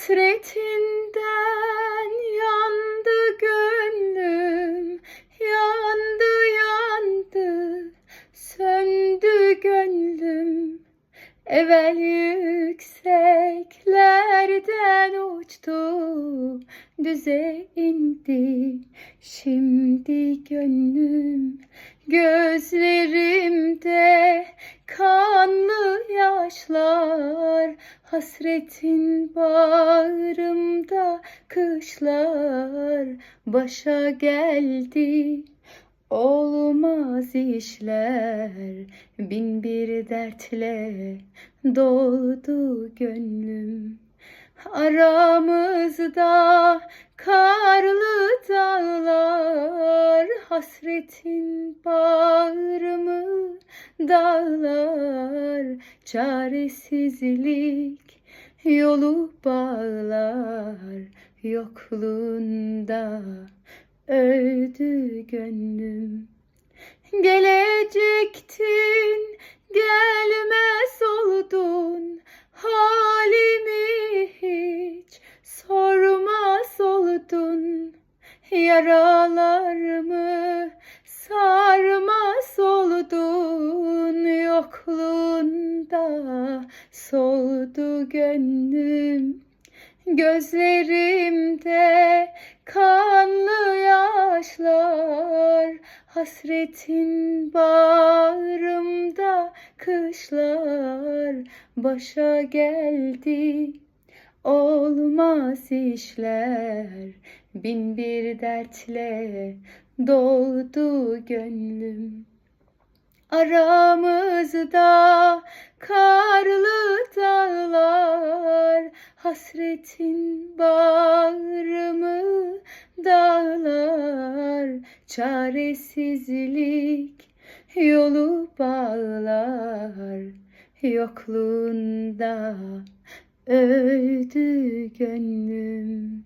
Hasretinden yandı gönlüm, yandı yandı, söndü gönlüm. Evvel yükseklerden uçtu, düze indi. Şimdi gönlüm gözlerimde hasretin bağrımda kışlar başa geldi. Olmaz işler bin bir dertle doldu gönlüm. Aramızda karlı dağlar hasretin bağrımı dağlar çaresizlik yolu bağlar yokluğunda öldü gönlüm. Gelecektin, gelmez oldun, halimi hiç sormaz oldun. Yaralarımı sarmaz soldu gönlüm. Gözlerimde kanlı yaşlar. Hasretin bağrımda kışlar. Başa geldi olmaz işler. Bin bir dertle doldu gönlüm. Aramızda karlı dağlar Hasretin bağrımı dağlar Çaresizlik yolu bağlar. Yokluğunda öldü gönlüm